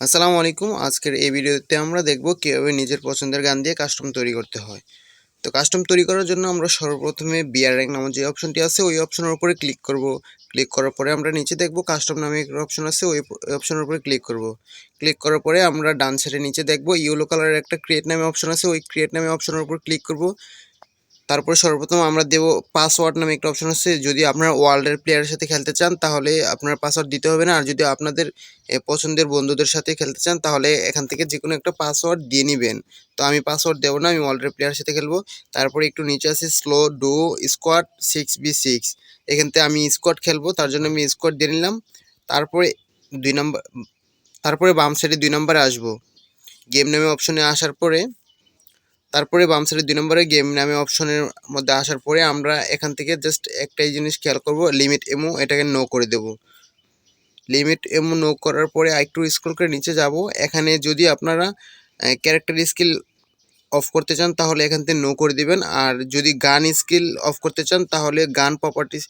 আসসালামু আলাইকুম। আজকের এই ভিডিওতে আমরা দেখব কীভাবে নিজের পছন্দের গান দিয়ে কাস্টম তৈরি করতে হয়। তো কাস্টম তৈরি করার জন্য আমরা সর্বপ্রথমে বিয়ার র্যাঙ্ক নামক যে অপশনটি আছে, ওই অপশনের উপরে ক্লিক করব। ক্লিক করার পরে আমরা নিচে দেখব কাস্টম নামে একটা অপশন আছে, ওই অপশনের উপরে ক্লিক করব। ক্লিক করার পরে আমরা ডান সাইডে নিচে দেখব ইয়েলো কালারের একটা ক্রিয়েট নামে অপশন আছে, ওই ক্রিয়েট নামে অপশনের উপর ক্লিক করব। তারপরে সর্বপ্রথম আমরা দেব পাসওয়ার্ড নামে একটা অপশন আছে। যদি আপনার ওয়ার্ল্ডের প্লেয়ারের সাথে খেলতে চান, তাহলে আপনার পাসওয়ার্ড দিতে হবে না। আর যদি আপনাদের পছন্দের বন্ধুদের সাথে খেলতে চান, তাহলে এখান থেকে যে কোনো একটা পাসওয়ার্ড দিয়ে নেবেন। তো আমি পাসওয়ার্ড দেবো না, আমি ওয়ার্ল্ডের প্লেয়ারের সাথে খেলব। তারপরে একটু নিচে আছে স্লো ডো স্কোয়াড সিক্স বি সিক্স এখান থেকে আমি স্কোয়াড খেলব, তার জন্য আমি স্কোয়াড দিয়ে নিলাম। তারপরে দুই নম্বর তারপরে বাম সাইডে দুই নম্বরে আসব। গেম নামে অপশনে আসার পরে তারপরে বাম সাইডে দুই নম্বরে গেম নামে অপশনের মধ্যে আসার পরে আমরা এখান থেকে জাস্ট একটাই জিনিস খেয়াল করব লিমিট এমও এটাকে নো করে দেব। লিমিট এমও নো করার পরে একটু স্ক্রল করে নিচে যাব। এখানে যদি আপনারা ক্যারেক্টার স্কিল অফ করতে চান, তাহলে এখান থেকে নো করে দিবেন। আর যদি গান স্কিল অফ করতে চান, তাহলে গান প্রপার্টিস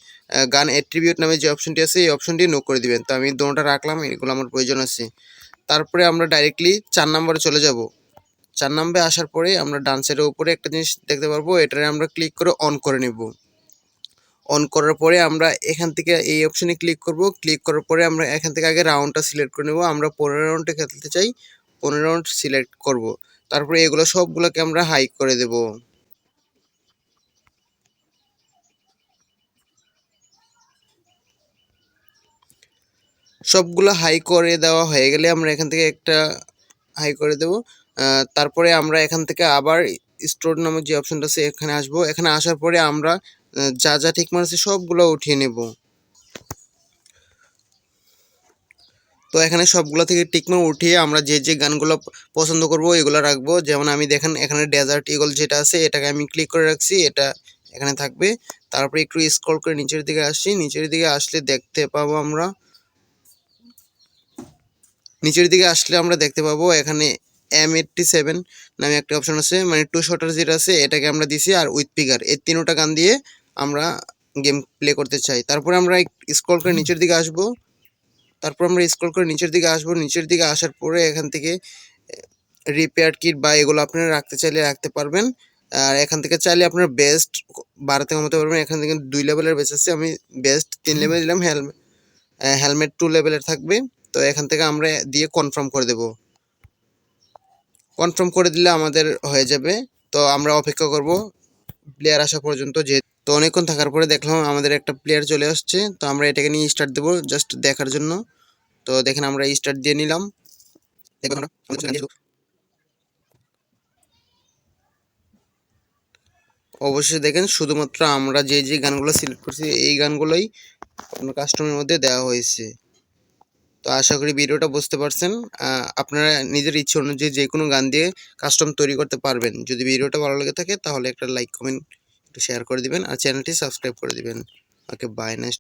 গান অ্যাট্রিবিউট নামে যে অপশনটি আছে, এই অপশনটি নো করে দিবেন। তো আমি দোনোটা রাখলাম, এগুলো আমার প্রয়োজন আছে। তারপরে আমরা ডাইরেক্টলি চার নম্বরে চলে যাব। চার নম্বরে আসার পরে আমরা ডান সাইডের উপরে একটা জিনিস দেখতে পারব, এটারে আমরা ক্লিক করে অন করে নেব। অন করার পরে আমরা এখান থেকে এই অপশনে ক্লিক করব ক্লিক করার পরে আমরা এখান থেকে আগে রাউন্ডটা সিলেক্ট করে নেব, আমরা পনেরো রাউন্ডে খেলতে চাই, পনেরো রাউন্ড সিলেক্ট করব। তারপরে এগুলো সবগুলোকে আমরা হাই করে দেব। সবগুলো হাই করে দেওয়া হয়ে গেলে আমরা এখান থেকে একটা হাই করে দেব। তারপরে আমরা এখান থেকে আবার স্টোর নামক যে অপশনটা আছে, এখানে আসব। এখানে আসার পরে আমরা যা যা ঠিক মারছে সবগুলো উঠিয়ে নেব। তো এখানে সবগুলো থেকে টিকমার উঠিয়ে আমরা যে যে গানগুলো পছন্দ করব এগুলো রাখব। যেমন আমি দেখেন, এখানে ডেজার্ট ইগল যেটা আছে, এটাকে আমি ক্লিক করে রাখছি, এটা এখানে থাকবে। তারপরে একটু স্ক্রল করে নিচের দিকে আসছি। নিচের দিকে আসলে দেখতে পাবো আমরা, নিচের দিকে আসলে আমরা দেখতে পাবো, এখানে এম এইটটি সেভেন নামে একটা অপশন আছে মানে টু শটার যেটা আছে এটাকে আমরা দিছি আর উইথ পিগার এই তিনোটা গান দিয়ে আমরা গেম প্লে করতে চাই। তারপরে আমরা স্ক্রল করে নিচের দিকে আসব। তারপর আমরা স্ক্রল করে নিচের দিকে আসব। নিচের দিকে আসার পরে এখান থেকে রিপেয়ার কিট বা এগুলো আপনারা রাখতে চাইলে রাখতে পারবেন। আর এখান থেকে চাইলে আপনার বেস্ট বাড়াতে কমাতে পারবেন। এখান থেকে দুই লেভেলের বেস আছে আমি বেস্ট তিন লেভেল দিলাম হেলমেট হেলমেট টু লেভেলের থাকবে। তো এখান থেকে আমরা দিয়ে কনফার্ম করে দেব। কনফার্ম করে দিলে আমাদের হয়ে যাবে। তো আমরা অপেক্ষা করব প্লেয়ার আসা পর্যন্ত যে তো অনেকক্ষণ থাকার পরে দেখলাম আমাদের একটা প্লেয়ার চলে আসছে। তো আমরা এটাকে নিয়ে স্টার্ট দেবো জাস্ট দেখার জন্য। তো দেখেন আমরা স্টার্ট দিয়ে নিলাম। অবশ্যই দেখেন শুধুমাত্র আমরা যে যে গানগুলো সিলেক্ট করছি, এই গানগুলোই কাস্টমের মধ্যে দেওয়া হয়েছে। তো আশা করি ভিডিওটা বুঝতে পারছেন। আপনারা নিজের ইচ্ছে অনুযায়ী যে কোনো গান দিয়ে কাস্টম তৈরি করতে পারবেন। যদি ভিডিওটা ভালো লেগে থাকে তাহলে একটা লাইক কমেন্ট একটু শেয়ার করে দিবেন। আর চ্যানেলটি সাবস্ক্রাইব করে দিবেন। Okay bye next